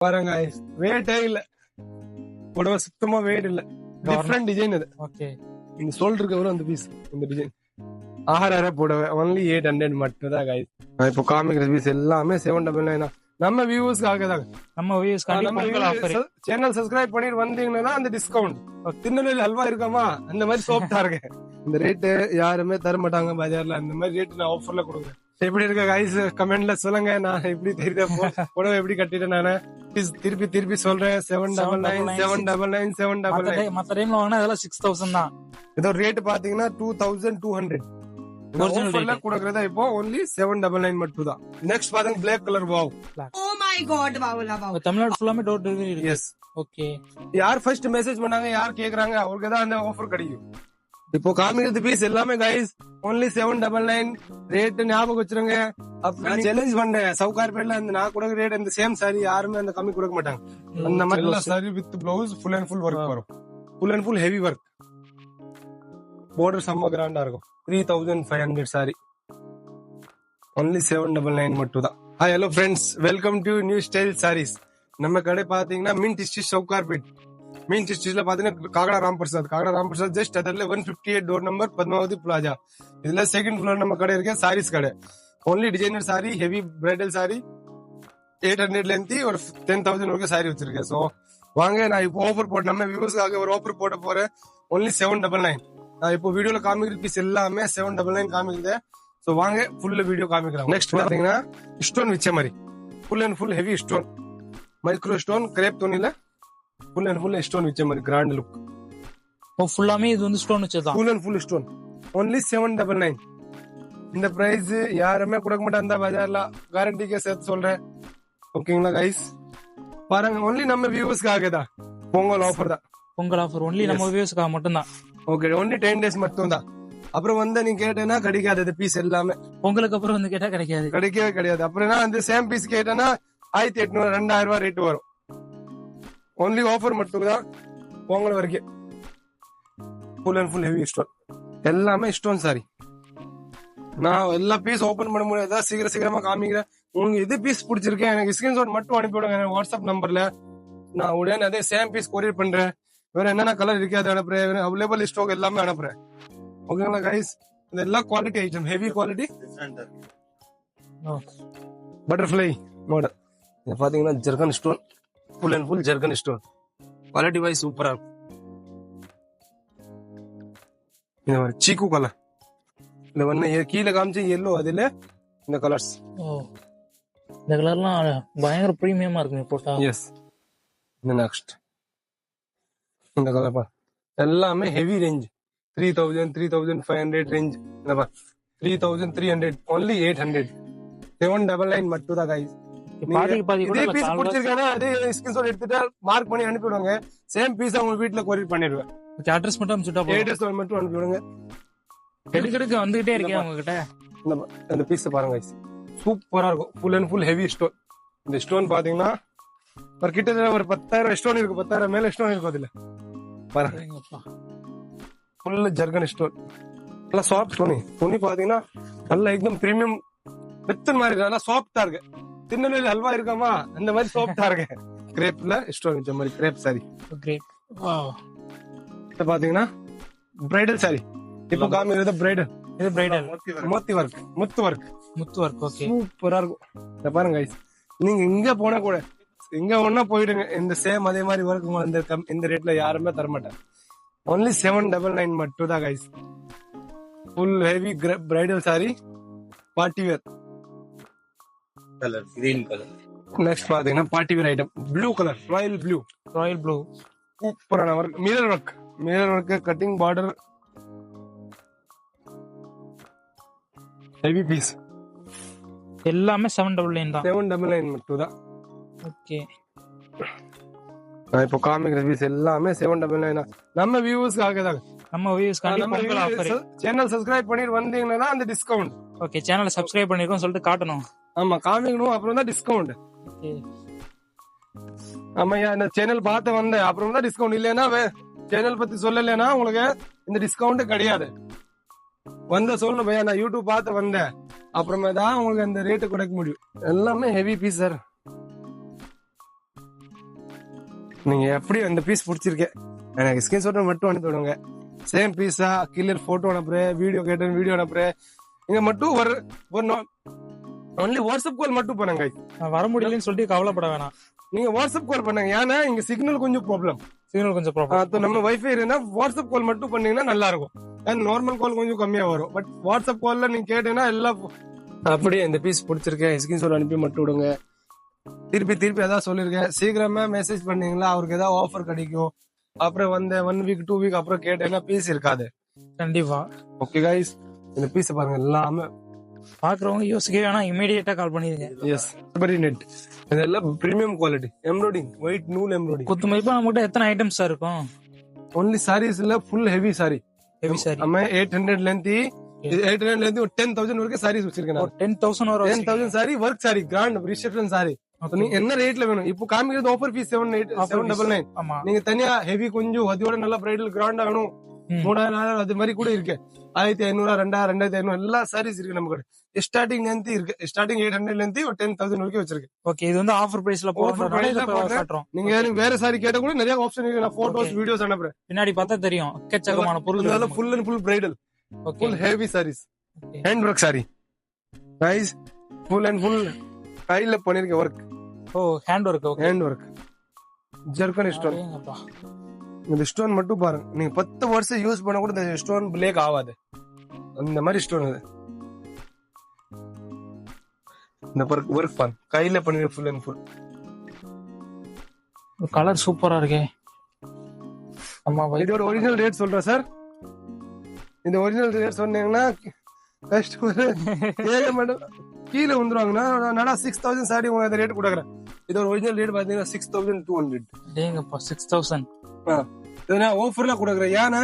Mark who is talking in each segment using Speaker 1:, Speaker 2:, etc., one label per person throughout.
Speaker 1: பாருங்க வேட்டே இல்ல. புடவை சுத்தமா வெயிட் இல்ல. டிஃப்ரெண்ட் டிசைன் இது
Speaker 2: ஓகே
Speaker 1: இந்த ஷோல்டருக்கு வரும் அந்த பீஸ் இந்த டிசைன் ஆறாயிரம் புடவை. ஒன்லி எயிட் ஹண்ட்ரட் மட்டும் தான். நான் இப்போ காமிக்கிற பீஸ் எல்லாமே செவன் டபுள் நைன் நம்ம வியூவர்ஸ்க்காக தான்.
Speaker 2: நம்ம ஆஃபர்
Speaker 1: சேனல் சப்ஸ்கிரைப் பண்ணிட்டு வந்தீங்கன்னா அந்த டிஸ்கவுண்ட் திருநெல்வேலி ஹல்வா இருக்காமா? அந்த மாதிரி சோப் தான் இருக்கு இந்த ரேட்டு யாருமே தர மாட்டாங்க பஜார்ல. அந்த மாதிரி ரேட் நான் ஆஃபர்ல கொடுக்குறேன். எப்படி இருக்க கைஸ் கமெண்ட்ல சொல்லுங்க. நான் எப்படி தெரியுத புடவை எப்படி கட்டிட்டேன் நானு? திருப்பி திருப்பி சொல்றேன். Seven double nine seven double nine seven double nine
Speaker 2: மத்த டைம்ல வாங்கினா அதெல்லாம் சிக்ஸ் தௌசண்ட் தான்.
Speaker 1: இதோ ரேட் பாத்தீங்கன்னா டூ தௌசண்ட் டூ ஹண்ட்ரட். கொடுக்கறதா இப்போ ஒன்லி செவன் டபுள் நைன் மட்டும் தான் நெக்ஸ்ட் பாத்தீங்க black colour wow
Speaker 3: Oh my god, wow, wow.
Speaker 2: இப்ப தமிழ்நாடு ஃபுல்லாமே டோர் டெலிவரி இருக்கு.
Speaker 1: எஸ்
Speaker 2: ஓகே
Speaker 1: யார் ஃபர்ஸ்ட் மெசேஜ் பண்ணாங்க யார் கேக்குறாங்க அவருக்கு தான் அந்த ஆஃபர் கிடைக்கும். இப்போ காமிக்கிறது பீஸ் எல்லாமே guys only seven double nine rate ஞாபகம் வச்சிருங்க. அப்ப சேலஞ்ச் பண்ணேன் சவுகார்பேட்ல அந்த நான் கொடுக்குற ரேட் அந்த சேம் சாரி யாருமே அந்த கம்மி கொடுக்க மாட்டாங்க. அந்த மாதிரி sari with blouse full and full work வரும். Full and full heavy work border செம்ம கிராண்டா இருக்கும். Three thousand five hundred sari only seven double nine மட்டும் தான் hi hello friends welcome to new style saris நம்ம கடை பாத்தீங்கன்னா மின் டிஸ்ட்ரிக் சவுகார்பேட் மீன் டிஸ்ட்ரிக்ட்ல பாத்தீங்கன்னா காகடா ராம் பிரசாத் காகடா ராம் பிரசாத் ஜஸ்ட் அதில் one fifty eight door number Padmavathi plaza இதுல செகண்ட் ஃப்ளோர் நம்ம கடை இருக்கு சாரீஸ் கடை only designer sari heavy bridal sari eight ஹண்ட்ரட்ல இருந்து ஒரு டென் தௌசண்ட் வரைக்கும் சாரி வச்சிருக்கேன் ஸோ வாங்க நான் இப்போ ஆஃபர் போட்டு நம்ம வியூவர்ஸ்க்காக ஒரு ஆஃபர் போட போறேன் ஒன்லி செவன் டபுள் நைன் நான் இப்போ வீடியோல காமிக்கிற பீஸ் எல்லாமே செவன் டபுள் நைன் காமிக்குது ஸோ வாங்க ஃபுல் வீடியோ காமிக்கிறேன் நெக்ஸ்ட் பாத்தீங்கன்னா ஸ்டோன் வச்ச மாதிரி full and full heavy stone micro stone crepe துணியில ஃபுல் அண்ட் ஃபுல் ஸ்டோன் வச்ச மாதிரி கிராண்ட் லுக்
Speaker 2: ஓ ஃபுல்லாமே இது வந்து stone வச்சதுதான்
Speaker 1: full and full stone only seven double nine இந்த பிரைஸ் யாருமே கொடுக்க மாட்டாங்க. அந்த பஜார்ல கேரண்டிக்கே சேர்த்து சொல்றேன். ஓகேங்களா கைஸ் பாருங்க ஒன்லி நம்ம வியூவர்ஸ்க்காக தான். பொங்கல் ஆஃபர் தான்.
Speaker 2: பொங்கல் ஆஃபர் ஒன்லி நம்ம வியூஸ்க்காக மட்டும்தான்.
Speaker 1: ஓகே ஒன்லி டென் டேஸ் மட்டும் தான். அப்புறம் வந்து நீ கேட்டேன்னா கிடைக்காது பீஸ் எல்லாமே.
Speaker 2: பொங்கலுக்கு அப்புறம் வந்து கேட்டா கிடைக்காது.
Speaker 1: கிடைக்கவே கிடையாது. அப்புறம் அந்த சேம் பீஸ் கேட்டேன்னா ஆயிரத்தி எட்நூறு ரெண்டாயிரம் ரூபாய் ரேட் வரும். ஒன்லி ஆஃபர் மட்டும் தான் பொங்கல் வரைக்கும். Full and full heavy stone எல்லாமே ஸ்டோன் சாரி நான் எல்லா பீஸ் ஓபன் பண்ண முடியாது. சீக்கிரம் சீக்கிரமா காமிக்கிறேன். உங்களுக்கு எது பீஸ் பிடிச்சிருக்கேன் எனக்கு ஸ்கிரீன்ஷாட் மட்டும் அனுப்பிவிடுங்க எனக்கு வாட்ஸ்அப் நம்பர்ல நான் உடனே அதே சேம் பீஸ் கொரியர் பண்றேன். வேற என்னென்ன கலர் இருக்கு அதை அனுப்புறேன். அவைலபிள் ஸ்டாக் எல்லாமே அனுப்புறேன். ஓகேங்களா கைஸ் இதெல்லாம் quality item heavy quality butterfly model பாத்தீங்கன்னா zircon stone full and full zircon stone quality wise சூப்பரா இருக்கும் இந்த மாதிரி சீக்கு கலர் இந்த ஒண்ணு கீழே காமிச்சு எல்லோ அதுல இந்த கலர்ஸ்
Speaker 2: ஓ இந்த கலர்லாம் பயங்கர ப்ரீமியமா இருக்குங்க போட்டா
Speaker 1: எஸ் இந்த நெக்ஸ்ட் இந்த கலர் பா எல்லாமே heavy range three thousand three thousand five hundred range இந்த பா three thousand three hundred only eight hundred seven double nine மட்டும் தான் guys.
Speaker 2: பாதிக்கு பாதி கூட
Speaker 1: இதே
Speaker 2: இல்ல,
Speaker 1: பீஸ் பிடிச்சிருக்கானா அதே ஸ்கிரீன்ஷாட் எடுத்துட்டு மார்க் பண்ணி அனுப்பிடுவாங்க சேம் பீஸ் அவங்க வீட்ல கொரியர் பண்ணிடுவேன்.
Speaker 2: ஓகே அட்ரஸ் மட்டும் அனுப்பிச்சுட்டா போதும்.
Speaker 1: மட்டும் அனுப்பிடுவாங்க
Speaker 2: எடுக்க எடுக்க வந்துகிட்டே இருக்கேன் உங்ககிட்ட?
Speaker 1: இந்த இந்த பீஸ் பாருங்க. சூப்பரா இருக்கும். Full and full heavy stone இந்த ஸ்டோன் பாத்தீங்கன்னா ஒரு கிட்டத்தட்ட ஒரு பத்தாயிரம் ஸ்டோன் இருக்கு. பத்தாயிரம் மேல ஸ்டோன் இருக்கும் அதுல. பாருங்க.
Speaker 2: சரிங்கப்பா.
Speaker 1: ஃபுல் ஜர்கன் ஸ்டோன் நல்லா சாஃப்ட் துணி துணி பாத்தீங்கன்னா நல்லா எக்தம் பிரீமியம் மெத்தன் மாதிரி இருக்கு. நல்லா சாஃப்டா இருக்கு. திருநெல்வேலி ஹல்வா இருக்காமா? அந்த மாதிரி சாஃப்டா இருக்கு கிரேப்ல ஸ்டோன் வச்ச மாதிரி. கிரேப் சாரி.
Speaker 2: Wow.
Speaker 1: இது பாத்தீங்கன்னா பிரைடல் சாரி இப்போ காமிக்கிறது பிரைடல்
Speaker 2: இது பிரைடல்
Speaker 1: மோத்தி ஒர்க் முத்து ஒர்க்
Speaker 2: முத்து ஒர்க் ஓகே
Speaker 1: சூப்பரா இருக்கும். இத பாருங்க guys. நீங்க இங்க போனா கூட எங்க ஒன்னா போயிடுங்க. இந்த சேம் அதே மாதிரி ஒர்க் இந்த கம்- இந்த ரேட்ல யாருமே தர மாட்டாங்க ஒன்லி செவன் டபுள் நைன் மட்டும் தான் guys full heavy bridal sari party wear
Speaker 4: colour green colour
Speaker 1: next பாத்தீங்கன்னா party wear item blue colour royal blue
Speaker 2: royal blue
Speaker 1: சூப்பரான work mirror work mirror work cutting border heavy piece
Speaker 2: எல்லாமே seven double nine தான்.
Speaker 1: Seven double nine மட்டும் தான்.
Speaker 2: Okay
Speaker 1: நான் இப்போ காமிக்கிற piece எல்லாமே செவன் டபுள் நைன் நம்ம வியூவர்ஸ்க்காக தான்.
Speaker 2: நம்ம வியூஸ் காண்டி பொங்கல் ஆஃபர்
Speaker 1: சேனல் சப்ஸ்கிரைப் பண்ணிட்டு வந்தீங்கன்னா அந்த டிஸ்கவுண்ட்
Speaker 2: ஓகே சேனலை சப்ஸ்கிரைப் பண்ணிருக்கோம் சொல்லிட்டு காட்டணும்.
Speaker 1: ஆமா காமிக்கணும். அப்புறம் தான் டிஸ்கவுண்ட்
Speaker 2: ஓகே
Speaker 1: ஆமா ஐயா, இந்த சேனல் பார்த்து வந்தேன். அப்புறம் தான் டிஸ்கவுண்ட் இல்லைன்னா சேனல் பத்தி சொல்லலைன்னா உங்களுக்கு இந்த டிஸ்கவுண்ட் கிடையாது. வந்த சொல்லணும் பையா நான் யூடியூப் பார்த்து வந்தேன். அப்புறமே தான் உங்களுக்கு அந்த ரேட்டு கொடுக்க முடியும். எல்லாமே ஹெவி பீஸ் சார் நீங்க எப்படி அந்த பீஸ் பிடிச்சிருக்கேன் எனக்கு ஸ்கிரீன்ஷாட் மட்டும் அனுப்பி விடுங்க. சேம் பீஸா கிளியர் போட்டோ அனுப்புறேன் வீடியோ கேட்டேன் வீடியோ அனுப்புறேன். இங்க மட்டும் ஒரு ஒரு ஒன்லி வாட்ஸ்அப் கால் மட்டும் பண்ணுங்க
Speaker 2: வர முடியலன்னு சொல்லிட்டு கவலைப்பட வேணாம்.
Speaker 1: நீங்க வாட்ஸ்அப் கால் பண்ணுங்க. ஏன்னா இங்க சிக்னல் கொஞ்சம் ப்ராப்ளம்
Speaker 2: சிக்னல் கொஞ்சம் ப்ராப்ளம்
Speaker 1: நம்ம வைஃபை இருந்தா வாட்ஸ்அப் கால் மட்டும் பண்ணீங்கன்னா நல்லா இருக்கும். அண்ட் நார்மல் கால் கொஞ்சம் கம்மியா வரும். பட் வாட்ஸ்அப் கால்ல நீங்க கேட்டீங்கன்னா எல்லாம் அப்படியே இந்த பீஸ் பிடிச்சிருக்கேன் ஸ்கிரீன்ஷாட் அனுப்பி மட்டும் விடுங்க. திருப்பி திருப்பி அதான் சொல்லிருக்கேன் சீக்கிரமா மெசேஜ் பண்ணீங்களா அவருக்கு ஏதாவது ஆஃபர் கிடைக்கும். அப்புறம் வந்து ஒன் வீக் டூ வீக் அப்புறம் கேட்டேன்னா பீஸ் இருக்காது.
Speaker 2: கண்டிப்பா.
Speaker 1: ஓகே கைஸ் இந்த பீஸ் பாருங்க எல்லாமே
Speaker 2: பாக்குறவங்க யோசிக்கவே வேணாம். இமீடியட்டா கால் பண்ணிடுங்க.
Speaker 1: எஸ் நெட் இதெல்லாம் பிரீமியம் குவாலிட்டி எம்ப்ராய்டிங் ஒயிட் நூல் எம்ப்ராய்டிங்
Speaker 2: குத்து மதிப்பா நம்மகிட்ட எத்தனை ஐட்டம்ஸ் இருக்கும்?
Speaker 1: ஒன்லி சாரீஸ் இல்ல full heavy sari
Speaker 2: heavy sari
Speaker 1: நம்ம eight hundred length eight hundred length ஒரு டென் தௌசண்ட் வரைக்கும் சாரீஸ் வச்சிருக்கேன்
Speaker 2: டென் தௌசண்ட்
Speaker 1: டென்
Speaker 2: வரும்
Speaker 1: thousand sari work sari grand reception sari நீங்க என்ன ரேட்ல வேணும்? இப்போ காமிக்கிறது offer piece seven eight seven double nine நீங்க தனியா ஹெவி கொஞ்சம் அதோட நல்லா பிரைடல் கிராண்டா வேணும். மூணாயிரம் நாலாயிரம் அது மாதிரி கூட இருக்கு. ஆயிரத்தி ஐநூறு ரெண்டாயிரம் ரெண்டாயிரத்தி ஐநூறு எல்லா சாரீஸ் இருக்கு நம்ம கூட ஸ்டார்டிங் லென்த் இருக்கு. ஸ்டார்டிங் எயிட் ஹண்ட்ரட் லென்த் ஒரு டென் தௌசண்ட் வரைக்கும் வச்சிருக்கு.
Speaker 2: ஓகே இது வந்து ஆஃபர் பிரைஸ்ல. காட்டுறோம்.
Speaker 1: நீங்க வேற சாரி கேட்டா கூட நிறைய ஆப்ஷன் இருக்கு. நான் போட்டோஸ். வீடியோஸ் அனுப்புறேன்.
Speaker 2: பின்னாடி பார்த்தா தெரியும். எக்கச்சக்கமான பொருள்
Speaker 1: full and full bridal full heavy saris. Hand work sari guys full and full கையில பண்ணிருக்க work
Speaker 2: oh hand work okay
Speaker 1: hand work zircon stone இந்த ஸ்டோன் மட்டும் பாருங்க. நீங்க பத்து வருஷம் யூஸ் பண்ண கூட இந்த ஸ்டோன் பிரேக் ஆகாது. அந்த மாதிரி ஸ்டோன் அது இந்த ஒர்க் பாருங்க. கையில பண்ணிருக்க ஃபுல் அண்ட் ஃபுல்
Speaker 2: கலர் சூப்பரா இருக்கே. வை-
Speaker 1: இதோட ஒரிஜினல் ரேட் சொல்றேன் சார் இந்த ஒரிஜினல் ரேட் சொன்னீங்கன்னா கஸ்டமர் கேட்க மாட்டோம் கீழே வந்துருவாங்கன்னா நடா சிக்ஸ் தௌசண்ட் சாரி உங்களுக்கு ரேட் கொடுக்குறேன். இதோட ஒரிஜினல் ரேட் பாத்தீங்கன்னா சிக்ஸ் தௌசண்ட் டூ ஹண்ட்ரட்
Speaker 2: டேங்கப்பா சிக்ஸ் தௌசண்ட்
Speaker 1: இது நான் ஆஃபர்ல கொடுக்குறேன் ஏன்னா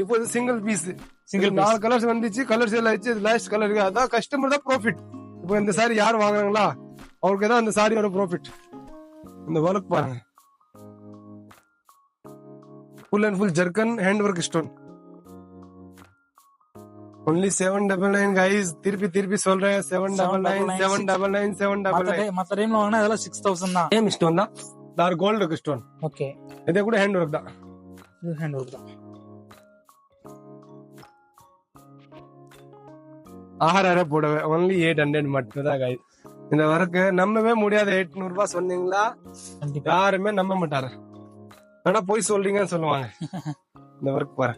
Speaker 1: இப்போ இது சிங்கிள் பீஸ் சிங்கிள் நாலு கலர்ஸ் வந்துச்சு கலர்ஸ் எல்லாம் வச்சு லாஸ்ட் கலர் அதான் கஸ்டமர் தான் ப்ராஃபிட் இப்போ இந்த சாரி யார் வாங்குறாங்களா? அவருக்கு தான் அந்த சாரியோட ப்ராஃபிட் இந்த ஒர்க் பாருங்க. Full and full zircon hand work stone only seven double nine guys திருப்பி திருப்பி சொல்றேன். Seven double nine seven double nine seven double nine
Speaker 2: மத்த டைம்ல வாங்கினா அதெல்லாம் சிக்ஸ் தௌசண்ட் தான்.
Speaker 1: சேம் ஸ்டோன் தான். டார்க் கோல்டு ஸ்டோன்
Speaker 2: ஓகே
Speaker 1: இதே கூட ஹேண்ட் ஒர்க் தான்.
Speaker 2: இது ஹேண்ட் ஒர்க் தான்.
Speaker 1: ஆறாயிரம் போடவே ஒன்லி எயிட் ஹண்ட்ரட் மட்டும் தான் கைஸ் இந்த ஒர்க்கு நம்பவே முடியாத எட்நூறு ரூபாய் சொன்னீங்களா? யாருமே நம்ப மாட்டாரு ஆனா போய் சொல்றீங்கன்னு சொல்லுவாங்க. இந்த ஒர்க் பாரு.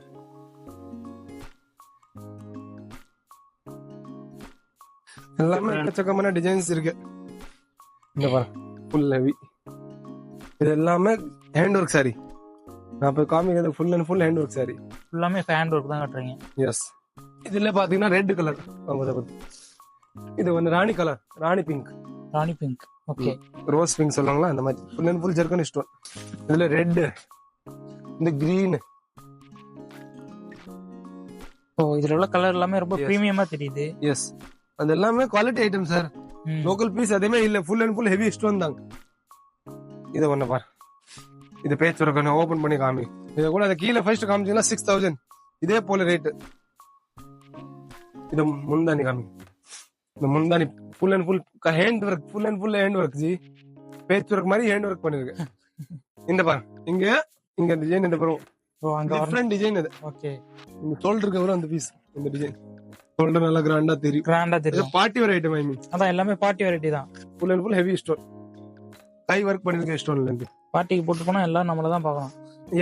Speaker 1: எல்லாமே எக்கச்சக்கமான டிசைன்ஸ் இருக்கு. இந்த பாரு ஃபுல் ஹெவி இது எல்லாமே ஹேண்ட் ஒர்க் சாரி நான் இப்போ காமிக்கிறது full and full hand work sari
Speaker 2: எல்லாமே ஹேண்ட் ஒர்க் தான் காட்டுறீங்க.
Speaker 1: எஸ் இதுல பாத்தீங்கன்னா ரெட் கலர் இது வந்து ராணி கலர் ராணி பிங்க்
Speaker 2: ராணி பிங்க் ஓகே
Speaker 1: ரோஸ் பிங்க் சொல்லுவாங்களா? அந்த மாதிரி. Full and full zircon stone இதுல ரெட் இந்த கிரீன்
Speaker 2: ஓ இதுல உள்ள கலர் எல்லாமே ரொம்ப. பிரீமியமா தெரியுது.
Speaker 1: எஸ் அது எல்லாமே quality item sir. Local piece அதே மாதிரி இல்ல. Full and full heavy stone தாங்க. இதை ஒண்ணு பாரு. இது பேச்சு இருக்கணும் ஓபன் பண்ணி காமி. இதை கூட அதை கீழே ஃபர்ஸ்ட் காமிச்சீங்கன்னா சிக்ஸ் தௌசண்ட் இதே போல ரேட்டு இது முந்தானி காமி. இந்த முந்தானி full and full hand work full and full hand work ji. பேச்சு ஒர்க் மாதிரி ஹேண்ட் ஒர்க் பண்ணிருக்கு. இந்த பாரு. இங்க இங்க டிசைன் இந்த பாரு. டிஃப்ரெண்ட் டிசைன் இது.
Speaker 2: ஓகே.
Speaker 1: இந்த ஷோல்டருக்கு வரும் அந்த பீஸ் இந்த டிசைன் ஷோல்டர் நல்லா கிராண்டா தெரியும்.
Speaker 2: கிராண்டா தெரியும்.
Speaker 1: பார்ட்டி வேர் ஐட்டம் ஐ மீன்
Speaker 2: அதான் எல்லாமே பார்ட்டி வெரைட்டி தான்.
Speaker 1: Full and full heavy stone guy work பண்ணிருக்கேன் ஸ்டோன்ல இருந்து.
Speaker 2: பார்ட்டிக்கு போட்டு போனா எல்லாம் நம்மள தான் பார்க்கலாம்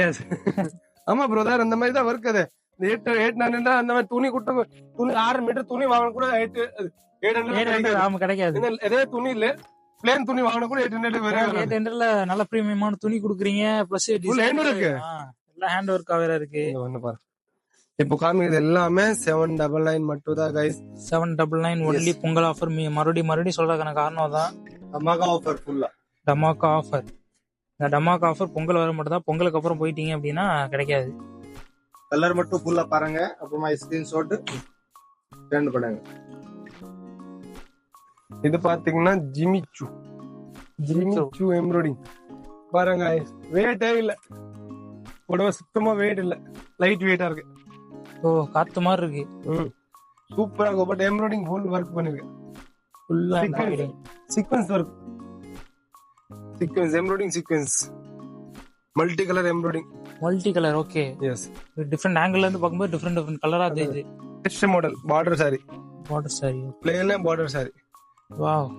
Speaker 1: எஸ் ஆமா பிரதர் அந்த மாதிரி தான் ஒர்க் அது. இந்த எயிட் எயிட் நைன் அந்த மாதிரி துணி குட்டு துணி ஆறு மீட்டர் துணி வாங்கின கூட எயிட் எயிட் ஹண்ட்ரட்
Speaker 2: கிடைக்காது.
Speaker 1: இதே துணி இல்ல. பிளேன் துணி வாங்கின கூட எயிட் ஹண்ட்ரட் வரும்
Speaker 2: ஏட் ஹண்ட்ரட்ல நல்ல பிரீமியமான துணி குடுக்குறீங்க பிளஸ்
Speaker 1: hand work.
Speaker 2: எல்லாம் ஹேண்ட் ஒர்க் வேற இருக்கு.
Speaker 1: ஒண்ணு பாரு. இப்போ காமிக்கிறது எல்லாமே செவன் டபுள் நைன் மட்டும் தான் guys
Speaker 2: seven double nine only Pongal offer மறுபடியும் மறுபடியும் சொல்றதுக்கான காரணம் தான்
Speaker 1: அம்மாக்கா ஆஃபர் ஃபுல்லா
Speaker 2: டமாக்கா ஆஃபர் இந்த டமாக்கா ஆஃபர் பொங்கல் வர மட்டும் தான். பொங்கலுக்கு அப்புறம் போயிட்டீங்க அப்படின்னா கிடைக்காது.
Speaker 4: கலர் மட்டும் ஃபுல்லா பாருங்க. அப்புறமா ஸ்கிரீன்ஷாட் சென்ட் பண்ணுங்க
Speaker 1: இது பாத்தீங்கன்னா ஜிமிச்சு. ஜிமிச்சு எம்ப்ராய்டிங். பாருங்க வெயிட்டே இல்ல புடவை சுத்தமா வெயிட் இல்ல. லைட் வெயிட்டா இருக்கு.
Speaker 2: ஓ காத்து மாதிரி இருக்கு.
Speaker 1: சூப்பரா இருக்கும் பட் எம்ப்ராய்டிங் ஃபுல் ஒர்க் பண்ணிருக்கேன்.
Speaker 2: ஃபுல்லா
Speaker 1: sequins work sequins embroidery sequins multi colour embroidery
Speaker 2: multi colour okay
Speaker 1: yes
Speaker 2: different angle இருந்து பார்க்கும்போது டிஃப்ரெண்ட் டிஃப்ரெண்ட் கலரா தெரியுது.
Speaker 1: Next model border sari
Speaker 2: water sari
Speaker 1: பிளேன்ல border sari
Speaker 2: wow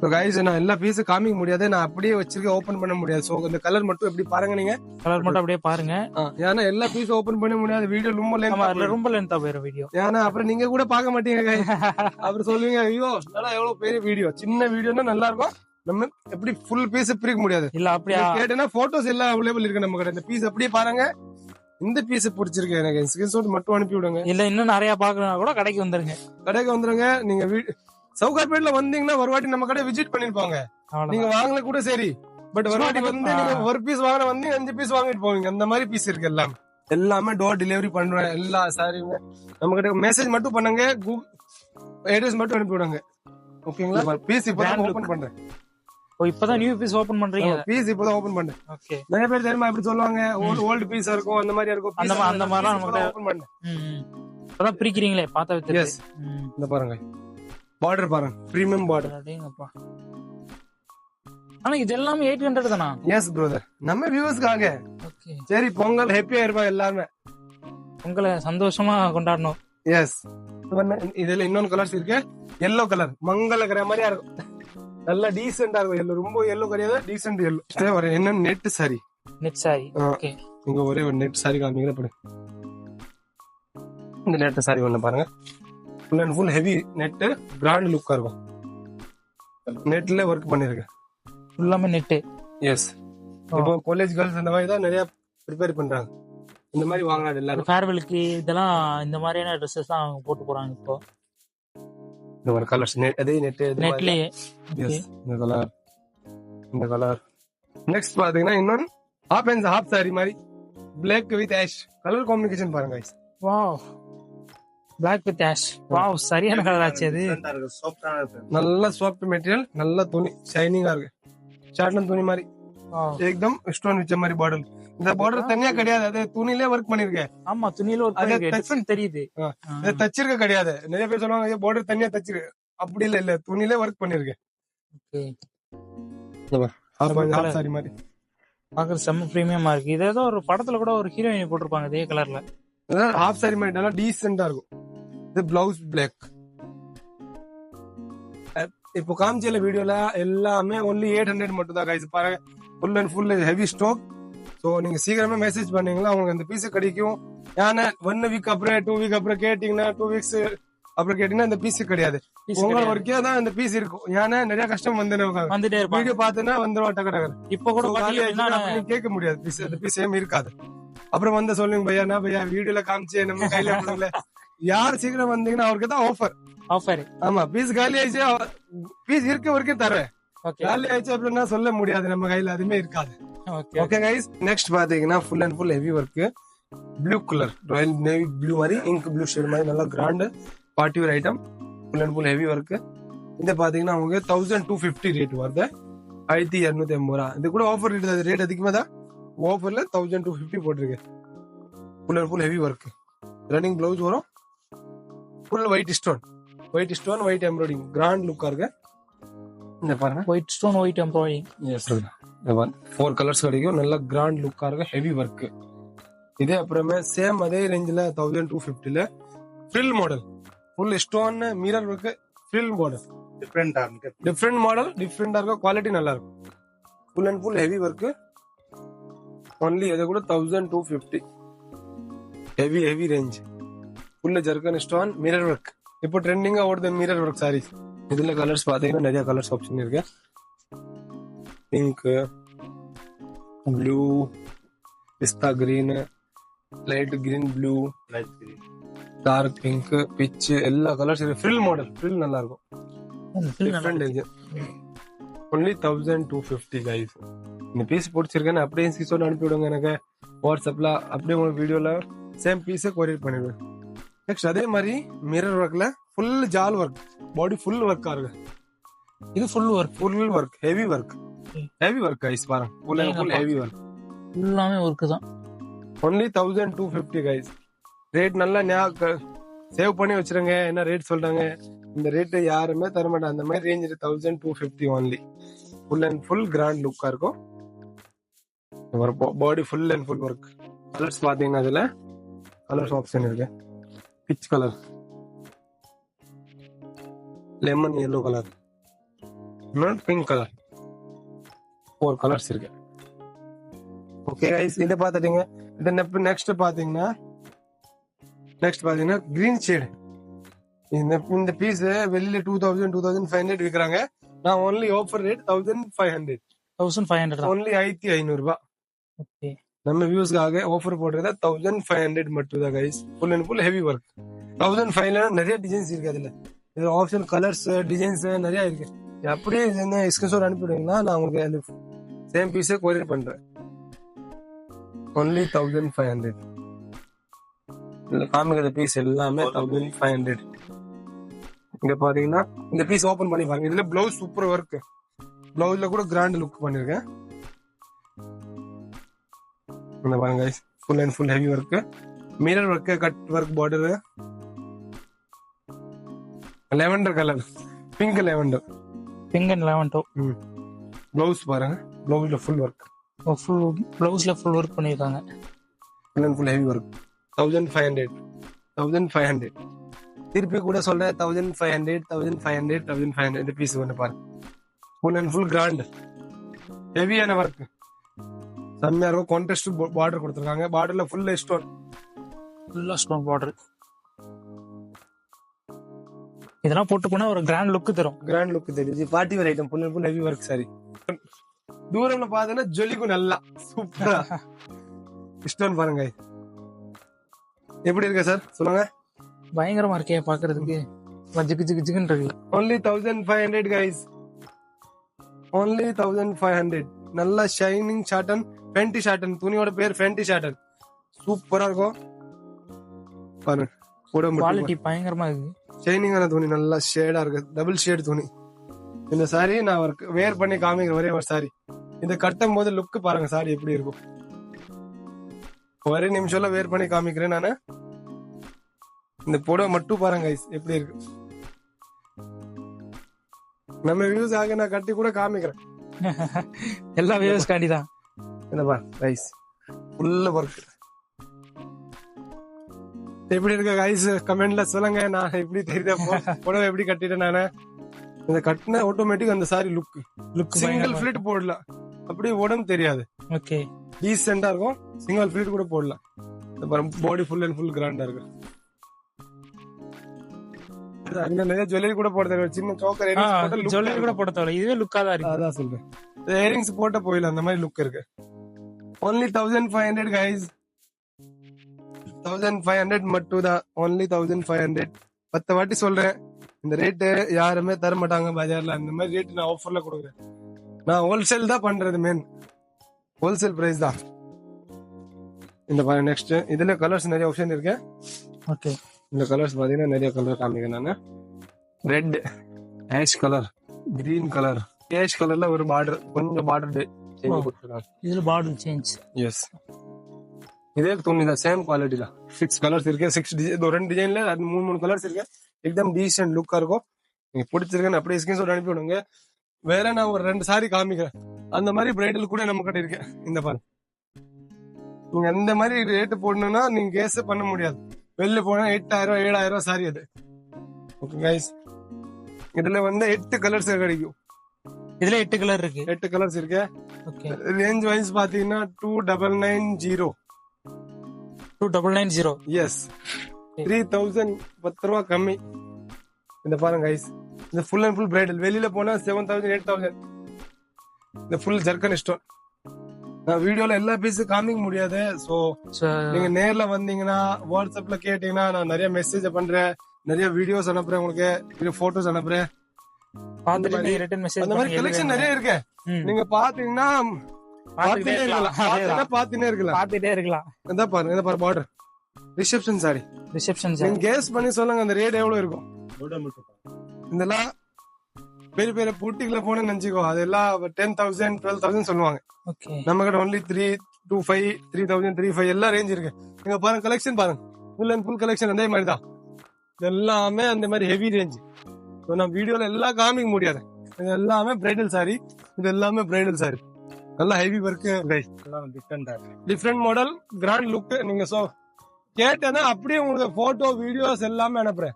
Speaker 1: so guys நான் எல்லா பீஸும் காமிக்க முடியாது. நான் அப்படியே வச்சிருக்கேன் ஓபன் பண்ண முடியாது. ஸோ இந்த கலர் மட்டும் எப்படி பாருங்க நீங்க.
Speaker 2: கலர் மட்டும் அப்படியே பாருங்க.
Speaker 1: ஏன்னா எல்லா பீஸும் ஓபன் பண்ண முடியாது. வீடியோ ரொம்ப ஆ
Speaker 2: ரொம்ப லென்த்தா போயிடும் வீடியோ
Speaker 1: ஏன்னா அப்புறம் நீங்க கூட பார்க்க மாட்டீங்க. அப்புறம் சொல்லுவீங்க ஐயோ நல்லா எவ்வளவு பெரிய வீடியோ சின்ன வீடியோனா நல்லா இருக்கும். நம்ம எப்படி ஃபுல் பீஸ் பிரிக்க முடியாது.
Speaker 2: இல்ல அப்படியா?
Speaker 1: கேட்டேன்னா போட்டோஸ் எல்லாம் அவைலபிள் இருக்கு நம்ம கிட்ட இந்த பீஸ் அப்படியே பாருங்க. இந்த பீஸ் பிடிச்சிருக்கு. எனக்கு ஸ்கிரீன்ஷாட் மட்டும் அனுப்பி விடுங்க.
Speaker 2: இல்ல இன்னும் நிறைய பாக்கணும் கூட கடைக்கு வந்துருங்க.
Speaker 1: கடைக்கு வந்துருங்க. நீங்க வீ சவுகார்பேட்ல வந்தீங்கன்னா ஒரு வாட்டி நம்ம கடை விசிட் பண்ணிருப்பாங்க. நீங்க வாங்கல கூட சரி. பட் ஒரு வாட்டி வந்து நீங்க ஒரு பீஸ் வாங்கின வந்து அஞ்சு பீஸ் வாங்கிட்டு போவீங்க. அந்த மாதிரி பீஸ் இருக்கு எல்லாம். எல்லாமே டோர் டெலிவரி பண்றேன் எல்லா சாரிங்க நம்ம கிட்ட மெசேஜ் மட்டும் பண்ணுங்க. அட்ரஸ் மட்டும் அனுப்பி விடுங்க. ஓகேங்களா? பீஸ் இப்போ ஓபன் பண்றேன்.
Speaker 2: ஓ இப்பதான் நியூ பீஸ் ஓபன் பண்றீங்க?
Speaker 1: பீஸ் இப்போதான் ஓபன் பண்றேன்
Speaker 2: ஓகே
Speaker 1: நிறைய பேர் தெரியுமா எப்படி சொல்லுவாங்க? ஓல்டு பீஸா இருக்கும் அந்த மாதிரி இருக்கும்.
Speaker 2: அந்த மா- அந்த மாதிரிலாம் நம்ம
Speaker 1: ஓபன் பண்ணேன்.
Speaker 2: இப்பதான் பிரிக்கிறீங்களே பார்த்தா
Speaker 1: எஸ் இந்த பாருங்க. பார்டர் பாருங்க. பிரீமியம் பார்டர்
Speaker 2: அடேங்கப்பா. ஆனா இது எல்லாமே எயிட் ஹண்ட்ரட் தானா?
Speaker 1: எஸ் பிரதர் நம்ம வியூவர்ஸ்க்காக
Speaker 2: ஓகே
Speaker 1: சரி பொங்கல் ஹாப்பியா இருப்போம் எல்லாருமே?
Speaker 2: உங்களை சந்தோஷமா கொண்டாடணும்.
Speaker 1: எஸ் இதுல இன்னொன்னு கலர்ஸ் இருக்கு. எல்லோ கலர் மங்களகர மாதிரியா இருக்கும். நல்லா டீசெண்டா இருக்கும். எல்லோ ரொம்ப எல்லோ கிடையாது டீசென்ட் எல்லோ ஒரு என்ன? Net sari
Speaker 2: net sari. Okay
Speaker 1: இங்க ஒரே ஒரு நெட் சாரி காமிக்கிற படு. இந்த நெட் சாரி ஒண்ணு பாருங்க. Full and full heavy net grand லுக்கா இருக்கும். நெட்ல ஒர்க் பண்ணிருக்கேன்.
Speaker 2: ஃபுல்லாமே நெட்டு
Speaker 1: எஸ் இப்போ காலேஜ் கேர்ள்ஸ் அந்த மாதிரி தான் நிறைய ப்ரிப்பேர் பண்றாங்க. இந்த மாதிரி வாங்கினாது எல்லாரும்.
Speaker 2: ஃபேர்வெலுக்கு இதெல்லாம் இந்த மாதிரியான ட்ரெஸ்ஸஸ் தான் அவங்க போட்டு போறாங்க இப்போ.
Speaker 1: இந்த ஒரு கலர்ஸ் நெட் அதே நெட்
Speaker 2: நெட்லயே
Speaker 1: இந்த கலர் இந்த கலர் நெக்ஸ்ட் பாத்தீங்கன்னா இன்னொன்னு ஹாப் அண்ட் ஹாப் சாரி மாதிரி. Black with ash colour combination பாருங்க.
Speaker 2: Wow Black with ash wow சரியான கலர் ஆச்சு அது.
Speaker 1: நல்ல சாஃப்ட் மெட்டீரியல் நல்ல துணி. ஷைனிங்கா இருக்கு. சாட்டன் துணி மாதிரி. ஏக்தம் ஸ்டோன் வச்ச மாதிரி பாடல் இந்த பார்டர் தனியா கிடையாது. அது துணிலே ஒர்க் பண்ணிருக்கேன்
Speaker 2: ஆமா துணியில ஒரு
Speaker 1: அது
Speaker 2: பண்ணிருக்கு.
Speaker 1: touch-
Speaker 2: different தெரியுது.
Speaker 1: இது தச்சிருக்க கிடையாது. நிறைய பேர் சொல்லுவாங்க பார்டர் தனியா தச்சிருக்கு அப்படி இல்ல இல்ல. துணிலே ஒர்க் பண்ணிருக்கேன். சாரி மாதிரி.
Speaker 2: பாக்குறது செம்ம பிரீமியமா இருக்கு. இது ஏதோ ஒரு படத்துல கூட ஒரு ஹீரோயின் போட்டிருப்பாங்க இதே கலர்ல
Speaker 1: ஹாஃப் சாரி மாதிரி. நல்லா டீசெண்டா இருக்கும். இது பிளவுஸ் பிளாக் இப்போ காமிச்சல வீடியோல எல்லாமே ஒன்லி எயிட் ஹண்ட்ரட் மட்டும் தான் கைஸ் பாருங்க. Full and full heavy stock so நீங்க சீக்கிரமே மெசேஜ் பண்ணீங்களா உங்களுக்கு அந்த பீஸ் கிடைக்கும். ஏன்னா ஒன் வீக் அப்புறம் டூ வீக் அப்புறம் கேட்டீங்கன்னா டூ வீக்ஸ் அப்புறம் கேட்டீங்கன்னா இந்த பீஸ் கிடையாது.
Speaker 2: Piece
Speaker 1: உங்கள
Speaker 2: கிடையாது.
Speaker 1: வரைக்கும் தான் இந்த பீஸ் இருக்கும். ஏன்னா நிறைய கஷ்டம் வந்து
Speaker 2: வந்துட்டே இருப்பாங்க.
Speaker 1: வீடியோ பார்த்தேன்னா வந்துடும் டக்கு டக்கு
Speaker 2: இப்ப கூட
Speaker 1: கேட்க முடியாது. பீஸ் அந்த பீஸ் ஏம் இருக்காது. அப்புறம் வந்து சொல்லுங்க பையா என்ன பையா வீடியோல காமிச்சு நம்ம கையில கொடுக்கல? யார் சீக்கிரம் வந்தீங்கன்னா அவருக்கு தான் ஆஃபர்
Speaker 2: ஆஃபர்
Speaker 1: ஆமா பீஸ் காலி ஆயிடுச்சு பீஸ் இருக்க வரைக்கும் தரேன் காலி ஆயிடுச்சு அப்படின்னா சொல்ல முடியாது. நம்ம கையில அதுமே இருக்காது.
Speaker 2: ஓகே
Speaker 1: கைஸ் நெக்ஸ்ட் பாத்தீங்கன்னா full and full heavy work blue colour royal navy blue மாதிரி இங்க் ப்ளூ ஷேட் மாதிரி நல்லா grand party wear item full and full heavy work இந்த பாத்தீங்கன்னா உங்களுக்கு தௌசண்ட் டூ ஃபிஃப்டி ரேட் வருது. ஆயிரத்தி இரநூத்தி ஐம்பது ரூபா. இது கூட ஆஃபர் ரேட் அது ரேட் அதிகமா தான் ஆஃபர்ல தௌசண்ட் டூ ஃபிஃப்டி போட்டிருக்கு. Full and full heavy work running blouse வரும். Full white stone white stone white embroidering grand லுக்கா இருக்கு. இந்த பாருங்க.
Speaker 2: White stone white embroidering
Speaker 1: yes four colours கிடைக்கும். நல்ல கிராண்ட் லுக்கா இருக்கு ஹெவி ஒர்க் இதே அப்புறமே சேம் அதே ரேஞ்சில் thousand two ஃபிஃப்டில frill model full stone mirror work frill model
Speaker 4: டிஃப்ரெண்டா இருக்கு.
Speaker 1: டிஃப்ரெண்ட் மாடல் டிஃப்ரெண்டா இருக்கும் குவாலிட்டி நல்லா இருக்கும். Full and full heavy work only இது கூட thousand two fifty heavy heavy range full zircon stone mirror work இப்போ ட்ரெண்டிங்கா ஓடுது மிரர் ஒர்க் சாரீஸ் இதுல கலர்ஸ் பாத்தீங்கன்னா நிறைய கலர்ஸ் ஆப்ஷன் இருக்கு. பிங்க் ப்ளூ பிஸ்தா green light green blue
Speaker 4: light green
Speaker 1: dark pink peach எல்லா கலர்ஸ் இருக்கு. ஃப்ரில் மாடல் ஃப்ரில் நல்லா இருக்கும் different range only thousand two fifty guys இந்த பீஸ் பிடிச்சிருக்கேன்னு அப்படியே ஸ்கிரீன்ஷாட் அனுப்பி விடுங்க எனக்கு. வாட்ஸ்அப்ல அப்படியே உங்களுக்கு வீடியோல சேம் பீஸை கொரியர் பண்ணிடுவேன். நெக்ஸ்ட் அதே மாதிரி மிரர் ஒர்க்ல full jaal work body full ஒர்க்கா இருக்கு.
Speaker 2: இது full work
Speaker 1: full work heavy work heavy work guys பாருங்க. Full and full heavy work
Speaker 2: ஃபுல்லாமே ஒர்க் தான்.
Speaker 1: Only thousand two fifty guys rate நல்லா சேவ் பண்ணி வச்சிருங்க. என்ன ரேட் சொல்றாங்க? இந்த ரேட் யாருமே தர மாட்டாங்க. அந்த மாதிரி range thousand two fifty only full and full grand லுக்கா இருக்கும். Body full and full work colours பாத்தீங்கன்னா அதுல கலர்ஸ் ஆப்ஷன் இருக்கு. Peach colour lemon yellow colour pink colour four colours இருக்கு. ஓகே கைஸ் இதை பார்த்துட்டீங்க. இது நெக்ஸ்ட் பாத்தீங்கன்னா நெக்ஸ்ட் பாத்தீங்கன்னா கிரீன் ஷேடு இந்த இந்த பீஸ் வெளியில two thousand two thousand five hundred விற்கிறாங்க நான் only offer rate thousand five hundred
Speaker 2: thousand five hundred தான்
Speaker 1: ஒன்லி ஆயிரத்தி ஐநூறு ரூபாய்
Speaker 2: ஓகே
Speaker 1: நம்ம வியூஸ்க்காக ஆஃபர் போட்டுருந்தா தௌசண்ட் ஃபைவ் ஹண்ட்ரட் மட்டும் தான் guys full and full heavy work thousand ஃபைவ்ல நிறைய டிசைன்ஸ் இருக்கு அதுல. இது ஆப்ஷன் கலர்ஸ் டிசைன்ஸ் நிறைய இருக்கு. இது அப்படியே என்ன ஸ்கிரீன்ஷாட் அனுப்பிவிடுங்கன்னா நான் உங்களுக்கு சேம் பீஸே கொரியர் பண்றேன். ஒன்லி தௌசண்ட் ஃபைவ் ஹண்ட்ரட் இதுல காமிக்கிற பீஸ் எல்லாமே தௌசண்ட் ஃபைவ் ஹண்ட்ரட் இங்க பாத்தீங்கன்னா இந்த பீஸ் ஓபன் பண்ணி பாருங்க. இதுல பிளவுஸ் சூப்பர் ஒர்க் பிளவுஸ்ல கூட கிராண்ட் லுக் பண்ணிருக்கேன். இந்த பாருங்க full and full heavy work mirror work cut work border lavender colour pink lavender
Speaker 2: pink and lavender
Speaker 1: blouse பாருங்க. பிளவுஸ்ல ஃபுல் ஒர்க்
Speaker 2: ஃபுல் ப்ளவுஸ்ல ஃபுல் ஒர்க் பண்ணியிருக்காங்க
Speaker 1: full and full heavy work thousand five hundred thousand five hundred திருப்பி கூட சொல்றேன். Thousand five hundred thousand five hundred thousand five hundred piece ஒன்று பாருங்க. Full and full grand ஹெவியான ஒர்க் செம்மையா இருக்கும். கான்ட்ராஸ்ட் பார்டர் கொடுத்துருக்காங்க. பார்டர்ல ஃபுல் ஸ்டோன்
Speaker 2: ஃபுல்லா ஸ்டோன் பார்டர் இதெல்லாம் போட்டு போனா ஒரு கிராண்ட் லுக் தரும்.
Speaker 1: கிராண்ட் லுக் தெரியுது party wear item full heavy work sari தூரம்ல பார்த்தீங்கன்னா ஜொலிக்கும் நல்லா. சூப்பரா ஸ்டோன் பாருங்க. எப்படி இருக்கு சார் சொல்லுங்க.
Speaker 2: பயங்கரமா இருக்கே பாக்குறதுக்கு. ஜிகு ஜிகு ஜிகுன்னு இருக்கு.
Speaker 1: Only 1500 guys. Only 1500 நல்ல ஷைனிங் ஷாட்டன் ஃபேண்டி ஷாட்டன் துணியோட பேர் ஃபேண்டி ஷாட்டன் சூப்பரா இருக்கும். பாருங்க.
Speaker 2: குவாலிட்டி பயங்கரமா இருக்கு.
Speaker 1: ஷைனிங்கான துணி நல்லா ஷேடா இருக்கு. டபுள் ஷேட் துணி. இந்த சாரி நான் வேர் பண்ணி காமிக்கிறேன். ஒரே ஒரு சாரி இந்த கட்டும் போது லுக் பாருங்க சாரி எப்படி இருக்கும். ஒரே நிமிஷம்ல வேர் பண்ணி காமிக்கிறேன் நானு. இந்த புடவை மட்டும் பாருங்க எப்படி இருக்கு. நம்ம வியூஸ் ஆக நான் கட்டி கூட காமிக்கிறேன்.
Speaker 2: எல்லா வியூஸ் காண்டி தான்
Speaker 1: என்ன பா ரைஸ் ஃபுல்ல ஒர்க் எப்படி இருக்க கைஸ் கமெண்ட்ல சொல்லுங்க. நான் எப்படி தெரியுத புடவை எப்படி கட்டிட்டேன் நானு? இந்த கட்டின ஆட்டோமேட்டிக் அந்த sari look
Speaker 2: look
Speaker 1: single pleat போடலாம். அப்படியே உடம்பு தெரியாது.
Speaker 2: ஓகே
Speaker 1: டீசெண்டா இருக்கும். சிங்கிள் ஃபிளிட் கூட போடலாம். பாடி ஃபுல் அண்ட் ஃபுல் கிராண்டா இருக்கு. நிறைய ஜுவல்லரி கூட போட சின்ன சோக்கர்
Speaker 2: ஜுவல்லரி கூட போட தேவை இதுவே லுக்கா தான் இருக்கு.
Speaker 1: அதான் சொல்றேன். இயரிங்ஸ் போட்ட போயில அந்த மாதிரி லுக் இருக்கு. Only thousand five hundred guys thousand five hundred மட்டும் தான் ஒன்லி தௌசண்ட் ஃபைவ் ஹண்ட்ரட் பத்து வாட்டி சொல்றேன். இந்த ரேட்டு யாருமே தர மாட்டாங்க பஜார்ல. அந்த மாதிரி ரேட் நான் ஆஃபர்ல கொடுக்குறேன். நான் ஹோல்சேல் தான் பண்றது மெயின் ஹோல்சேல் பிரைஸ் தான். இந்த நெக்ஸ்ட் இதுல கலர்ஸ் நிறைய ஆப்ஷன் இருக்கு.
Speaker 2: ஓகே
Speaker 1: இந்த கலர்ஸ் பாத்தீங்கன்னா நிறைய கலர் காமிக்கிறேன் நான். Red ash colour green colour ash கலர்ல ஒரு பார்டர் கொஞ்சம் பார்டர் கொடுத்துருக்காங்க.
Speaker 2: இதுல பார்டர் சேஞ்ச்
Speaker 1: எஸ் இதே துணி தான் சேம் குவாலிட்டி தான். சிக்ஸ் கலர்ஸ் இருக்கு சிக்ஸ் டிசைன் ரெண்டு டிசைன்ல அது மூணு மூணு கலர்ஸ் இருக்கு. எக்தம் டீசென்ட் லுக்கா இருக்கும். நீங்க பிடிச்சிருக்கேன்னு அப்படியே ஸ்கிரீன்ஷாட் அனுப்பி விடுங்க. வேற நான் ஒரு ரெண்டு சாரி காமிக்கிறேன். அந்த மாதிரி பிரைடல் கூட நம்ம கிட்ட இருக்கு. இந்த பாரு. நீங்க அந்த மாதிரி ரேட்டு போடணும்னா நீங்க கேஸே பண்ண முடியாது. வெளில போனா எட்டாயிரம் ஏழாயிரம் ரூபாய் சாரி அது. ஓகே கைஸ் இதுல வந்து எட்டு கலர்ஸ் கிடைக்கும்.
Speaker 2: இதுல எட்டு கலர் இருக்கு.
Speaker 1: எட்டு கலர்ஸ் இருக்கு. ரேஞ்ச் வைஸ் பாத்தீங்கன்னா two double nine zero
Speaker 2: two double nine zero
Speaker 1: yes three thousand பத்து ரூபா கம்மி. இந்த பாருங்க கைஸ் இந்த ஃபுல் அண்ட் ஃபுல் பிரைடல் வெளியில போனா செவன் தௌசண்ட் எயிட் தௌசண்ட் இந்த ஃபுல் ஜர்க்கன் ஸ்டோன் நான் வீடியோல எல்லா பீஸும் காமிக்க முடியாது. சோ நீங்க நேர்ல வந்தீங்கன்னா வாட்ஸ்அப்ல கேட்டீங்கன்னா நான் நிறைய மெசேஜ் பண்றேன் நிறைய வீடியோஸ் அனுப்புறேன் உங்களுக்கு. போட்டோஸ் அனுப்புறேன். அந்த மாதிரி கலெக்ஷன் நிறைய இருக்கு. நீங்க பாத்தீங்கன்னா பாத்துட்டே இருக்கலாம்.
Speaker 2: இருக்கலாம்.
Speaker 1: பாத்துட்டே இருக்கலாம். இந்த பாருங்க இந்த பாரு border reception sari
Speaker 2: reception
Speaker 1: guess பண்ணி சொல்லுங்க அந்த ரேட் எவ்வளவு இருக்கும்? இதெல்லாம் பெரிய பெரிய புட்டிக்குள்ள போன நினைச்சுக்கோ. அதெல்லாம் டென் தௌசண்ட் டுவெல் தௌசண்ட் சொல்லுவாங்க.
Speaker 2: ஓகே
Speaker 1: நம்ம கிட்ட only three two five three thousand three five எல்லாம் ரேஞ்ச் இருக்கு. நீங்க பாருங்க கலெக்ஷன் பாருங்க. ஃபுல் அண்ட் ஃபுல் கலெக்ஷன் அதே மாதிரி தான். எல்லாமே அந்த மாதிரி ஹெவி ரேஞ்ச் நான் வீடியோல எல்லாம் காமிக்க முடியாது. இது எல்லாமே பிரைடல் சாரி இது எல்லாமே பிரைடல் சாரி நல்ல ஹெவி ஒர்க்
Speaker 4: டிஃப்ரெண்டா
Speaker 1: டிஃப்ரெண்ட் மாடல் கிராண்ட் லுக் நீங்க சோ கேட்டேன்னா அப்படியே உங்களுக்கு போட்டோ வீடியோஸ் எல்லாமே அனுப்புறேன்.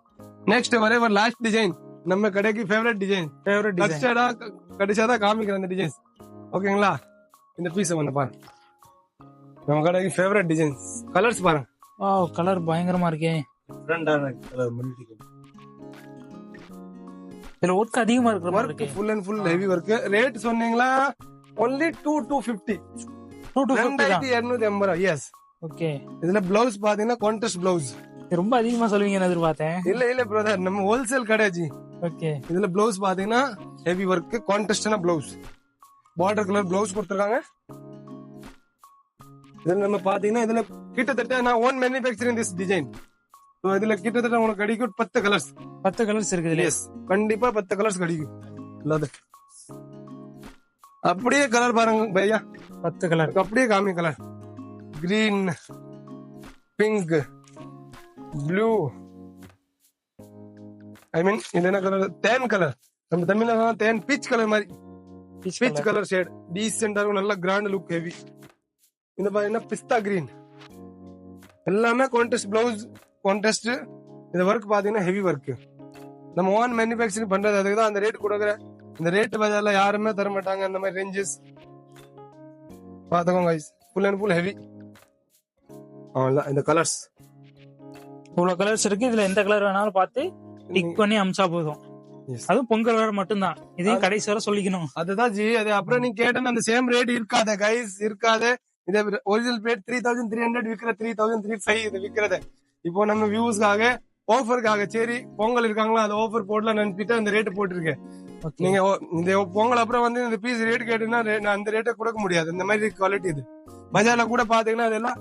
Speaker 1: நெக்ஸ்ட் வரே ஒரு லாஸ்ட் டிசைன் நம்ம கடைக்கு ஃபேவரட் டிசைன்
Speaker 2: ஃபேவரட் டிசைன்
Speaker 1: கடிச்சாதான் காமிக்கிறேன் அந்த டிசைன்ஸ் ஓகேங்களா இந்த பீஸ் வந்து பாருங்க. நம்ம கடைக்கு ஃபேவரட் டிசைன்ஸ் கலர்ஸ் பாருங்க.
Speaker 2: வா கலர் பயங்கரமா இருக்கே.
Speaker 4: டிஃப்ரெண்டான கலர் மல்டி
Speaker 2: இதுல ஒர்க் அதிகமா இருக்கிற மாதிரி
Speaker 1: ஒர்க்
Speaker 2: இருக்கு.
Speaker 1: Full and full heavy work rate சொன்னீங்களா? Only two two fifty
Speaker 2: two two
Speaker 1: ரெண்டாயிரத்தி இருநூத்தி எண்பது. ரூபா எஸ்
Speaker 2: ஓகே
Speaker 1: இதுல பிளவுஸ் பாத்தீங்கன்னா கான்ட்ராஸ்ட் பிளவுஸ்
Speaker 2: ரொம்ப அதிகமா சொல்லுவீங்கன்னு எதிர்பார்த்தேன்?
Speaker 1: இல்ல இல்ல பிரதர் நம்ம ஹோல்சேல் கடை ஜி.
Speaker 2: ஓகே
Speaker 1: இதுல பிளவுஸ் பாத்தீங்கன்னா ஹெவி ஒர்க் கான்ட்ராஸ்டான பிளவுஸ் பார்டர் கலர் பிளவுஸ் கொடுத்துருக்காங்க. இதுல நம்ம பாத்தீங்கன்னா இதுல கிட்டத்தட்ட நான் own manufacturing this design so இதுல கிட்டத்தட்ட உங்களுக்கு கிடைக்கும் பத்து கலர்ஸ்
Speaker 2: பத்து கலர்ஸ் இருக்குது
Speaker 1: எஸ் கண்டிப்பா பத்து கலர்ஸ் கிடைக்கும். இல்லாத அப்படியே கலர் பாருங்க பையா.
Speaker 2: பத்து கலர்
Speaker 1: அப்படியே காமி colour green pink blue I mean இது என்ன கலர் தேன் கலர் நம்ம தமிழ்ல தேன் பீச் கலர் மாதிரி. பீச் கலர் ஷேட் டீசெண்டா இருக்கும் நல்ல கிராண்ட் லுக் ஹெவி இந்த பாத்தீங்கன்னா பிஸ்தா கிரீன் எல்லாமே கான்டெஸ்ட் பிளவுஸ் கான்டெஸ்ட் இந்த ஒர்க் பாத்தீங்கன்னா ஹெவி ஒர்க் நம்ம ஓன் மேனுபேக்சரிங் பண்றது அதுக்கு தான் அந்த ரேட் கொடுக்குற இந்த ரேட் பஜார்ல யாருமே தர மாட்டாங்க. அந்த மாதிரி ரேஞ்சஸ் பாத்துக்கோங்க ஃபுல் அண்ட் ஃபுல் ஹெவி அவ்வளவுதான். இந்த கலர்ஸ்
Speaker 2: இவ்வளவு கலர்ஸ் இருக்கு. இதுல எந்த கலர் வேணாலும் பார்த்து டிக் பண்ணி அமிச்சா போதும். அதுவும் பொங்கல் வேற மட்டும்தான். இதையும் கடைசி வரை சொல்லிக்கணும்.
Speaker 1: அதுதான் ஜி. அது அப்புறம் நீ கேட்டேன்னு அந்த சேம் ரேட் இருக்காத கைஸ் இருக்காது. இதே original plate three thousand three hundred விற்கிற த்ரீ தௌசண்ட் த்ரீ ஃபைவ் இது விற்கிறது இப்போ நம்ம வியூஸ்க்காக ஆஃபருக்காக சரி பொங்கல் இருக்காங்களா? அது ஆஃபர் போடலாம் நினைச்சிட்டு அந்த ரேட் போட்டிருக்கேன். நீங்க இந்த பொங்கல் அப்புறம் வந்து இந்த பீஸ் ரேட் நான் அந்த ரேட்டை கொடுக்க முடியாது. இந்த மாதிரி குவாலிட்டி இது. பஜார்ல கூட பாத்தீங்கன்னா அதெல்லாம்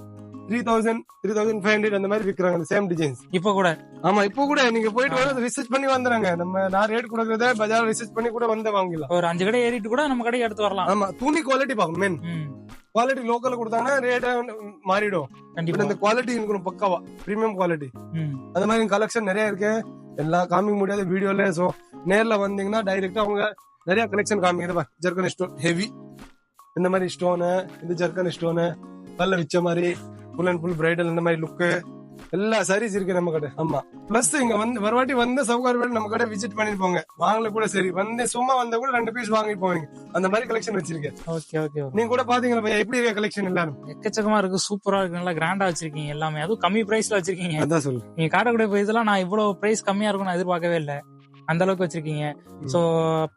Speaker 1: three thousand three thousand five hundred அந்த மாதிரி விற்கிறாங்க அந்த சேம் டிசைன்ஸ்
Speaker 2: இப்ப கூட?
Speaker 1: ஆமா இப்போ கூட. நீங்க போயிட்டு வந்து ரிசர்ச் பண்ணி வந்துறாங்க நம்ம நான் ரேட் கொடுக்கறத பஜார் ரிசர்ச் பண்ணி கூட வந்து வாங்கிடலாம்.
Speaker 2: ஒரு அஞ்சு கடை ஏறிட்டு கூட நம்ம கடைக்கு எடுத்து வரலாம்.
Speaker 1: ஆமா துணி குவாலிட்டி பார்க்கணும் மெயின் குவாலிட்டி லோக்கல்ல கொடுத்தாங்கன்னா ரேட் மாறிடும்.
Speaker 2: கண்டிப்பா.
Speaker 1: இந்த குவாலிட்டி இருக்கணும் பக்காவா. பிரீமியம் குவாலிட்டி அந்த மாதிரி கலெக்ஷன் நிறைய இருக்கு. எல்லாம் காமிக்க முடியாது வீடியோல சோ நேர்ல வந்தீங்கன்னா டைரக்டா அவங்க நிறைய கலெக்ஷன் காமிக்கிறப்பா ஜர்கன் ஸ்டோன் ஹெவி இந்த மாதிரி ஸ்டோனு இது ஜர்கன் ஸ்டோனு பல்ல வச்ச மாதிரி ஃபுல் அண்ட் ஃபுல் பிரைடல் இந்த மாதிரி லுக்கு எல்லா சாரீஸ் இருக்கு நம்ம கடை. ஆமா. பிளஸ் இங்க வந்து வரவாட்டி வந்து சவுகார் நம்ம கடை விசிட் பண்ணிட்டு போங்க வாங்கல கூட சரி. வந்து சும்மா வந்தா கூட ரெண்டு பீஸ் வாங்கி போவீங்க. அந்த மாதிரி கலெக்ஷன் வச்சிருக்கேன்.
Speaker 2: Okay okay.
Speaker 1: நீங்க கூட பாத்தீங்களா பையா? எப்படி இருக்க கலெக்ஷன் எல்லாரும்?
Speaker 2: எக்கச்சக்கமா இருக்கு. சூப்பரா இருக்கு. நல்லா கிராண்டா வச்சிருக்கீங்க எல்லாமே. அதுவும் கம்மி பிரைஸ்ல வச்சிருக்கீங்க.
Speaker 1: அதான் சொல்லு
Speaker 2: நீங்க காட்டக்கூடிய பிரைஸ்லாம் நான் இவ்வளவு பிரைஸ் கம்மியா இருக்கும் நான் எதிர்பார்க்கவே இல்லை. அந்த அளவுக்கு வச்சிருக்கீங்க. சோ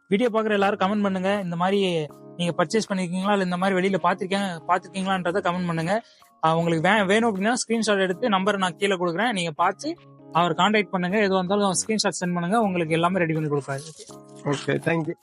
Speaker 2: வீடியோ பாக்குற எல்லாரும் கமெண்ட் பண்ணுங்க. இந்த மாதிரி நீங்க பர்ச்சேஸ் பண்ணிருக்கீங்களா? இல்ல இந்த மாதிரி வெளியில பாத்திருக்கீங்க பாத்திருக்கீங்களான்றத கமெண்ட் பண்ணுங்க. உங்களுக்கு வே- வேணும் அப்படின்னா ஸ்கிரீன்ஷாட் எடுத்து நம்பர் நான் கீழே கொடுக்குறேன். நீங்க பார்த்து அவர் கான்டாக்ட் பண்ணுங்க. எது இருந்தாலும் ஸ்கிரீன்ஷாட் சென்ட் பண்ணுங்க. உங்களுக்கு எல்லாமே ரெடி பண்ணி கொடுப்பாரு
Speaker 1: ஓகே தேங்க்யூ